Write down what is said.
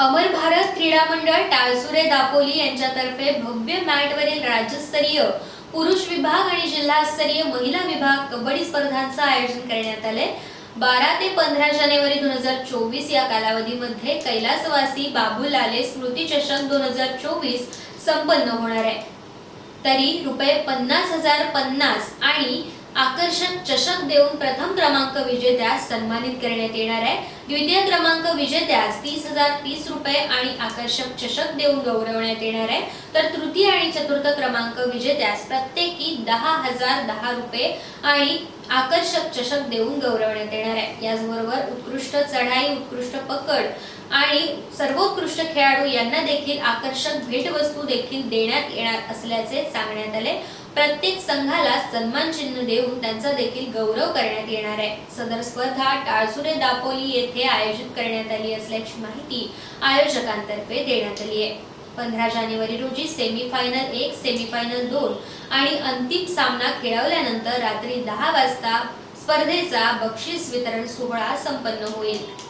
अमर भारत क्रीडा मंडळ टाळसुरे दापोली यांच्यातर्फे भव्य मॅटवरील राज्यस्तरीय पुरुष विभाग आणि जिल्हास्तरीय महिला विभाग कबड्डी स्पर्धांचं आयोजन करण्यात आले बारा ते पंधरा जानेवारी दोन हजार चोवीस या कालावधीमध्ये कैलासवासी बाबूलाले स्मृती चषक दोन हजार चोवीस संपन्न होणार आहे. तरी रुपये पन्नास हजार पन्नास आणि आकर्षक चषक देऊन प्रथम क्रमांक विजेत्यास सन्मानित करण्यात येणार आहे. द्वितीय क्रमांक विजेत्यास तीस हजार तीस रुपये आणि आकर्षक चषक देऊन गौरवण्यात येणार आहे. तर तृतीय आणि चतुर्थ क्रमांक विजेत्यास प्रत्येकी दहा हजार दहा रुपये आणि आकर्षक चषक देऊन गौरवण्यात येणार आहे. याचबरोबर उत्कृष्ट चढाई उत्कृष्ट पकड आणि सर्वोत्कृष्ट खेळाडू यांना देखील आकर्षक भेटवस्तू देखील देण्यात येणार असल्याचे सांगण्यात आले. प्रत्येक संघाला सन्मान चिन्ह देऊन त्यांचा देखील गौरव करण्यात येणार आहे. सदर स्पर्धा टाळसुरे दापोली येथे आयोजित करण्यात आली असल्याची माहिती आयोजकांतर्फे देण्यात आली आहे. पंधरा जानेवारी रोजी सेमीफायनल एक सेमीफायनल दोन आणि अंतिम सामना खेळवल्यानंतर रात्री दहा वाजता स्पर्धेचा बक्षीस वितरण सोहळा संपन्न होईल.